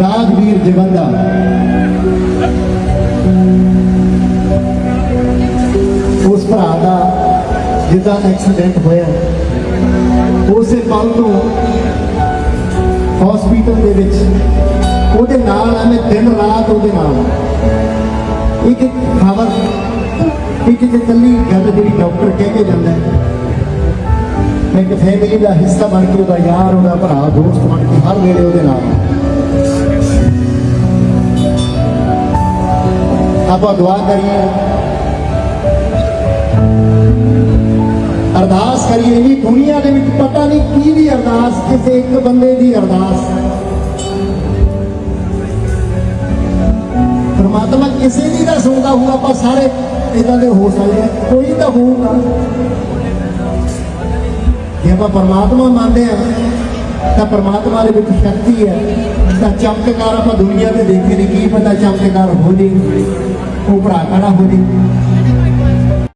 ਰਾਜਵੀਰ ਜਵੰਦਾ। ਉਸ ਭਰਾ ਦਾ ਜਿੱਦਾਂ ਐਕਸੀਡੈਂਟ ਹੋਇਆ, ਉਸੇ ਪਲ ਤੋਂ ਹਸਪੀਟਲ ਦੇ ਵਿੱਚ, ਉਹਦੇ ਨਾਲ ਐਵੇਂ ਦਿਨ ਰਾਤ ਉਹਦੇ ਨਾਲ ਇੱਕ ਇੱਕ ਖਬਰ, ਇੱਕ ਇੱਕ ਕੱਲੀ ਗੱਲ ਜਿਹੜੀ ਡਾਕਟਰ ਕਹਿ ਕੇ ਜਾਂਦਾ ਹੈ। ਇੱਕ ਫੈਮਿਲੀ ਦਾ ਹਿੱਸਾ ਬਣ ਕੇ ਉਹਦਾ ਯਾਰ, ਉਹਦਾ ਭਰਾ, ਦੋਸਤ ਬਣ ਕੇ ਹਰ ਵੇਲੇ ਉਹਦੇ ਨਾਲ ਆਪਾਂ ਦੁਆ ਕਰੀਏ। ਅਰਦਾਸ ਕਰੀਏ ਵੀ ਦੁਨੀਆ ਦੇ ਵਿੱਚ ਪਤਾ ਨਹੀਂ ਕੀ ਦੀ ਅਰਦਾਸ, ਕਿਸੇ ਇੱਕ ਬੰਦੇ ਦੀ ਅਰਦਾਸ। ਪਰਮਾਤਮਾ ਕਿਸੇ ਦੀ ਤਾਂ ਸੁਣਦਾ ਹੋਊ, ਆਪਾਂ ਸਾਰੇ ਇਦਾਂ ਦੇ ਹੋ ਸਕਦੇ ਹਾਂ ਕੋਈ ਤਾਂ ਹੋਊਗਾ ਜੇ ਆਪਾਂ ਪਰਮਾਤਮਾ ਮੰਨਦੇ ਆ, ਤਾਂ ਪਰਮਾਤਮਾ ਦੇ ਵਿੱਚ ਸ਼ਕਤੀ ਹੈ। ਤਾਂ ਚਮਤਕਾਰ ਆਪਾਂ ਦੁਨੀਆ ਤੇ ਦੇਖੇ ਨਹੀਂ ਕੀ ਪਤਾ ਚਮਤਕਾਰ ਹੋ ਜੇ। ਉਹ ਭਰਾ ਖੜਾ ਹੋ ਜੇ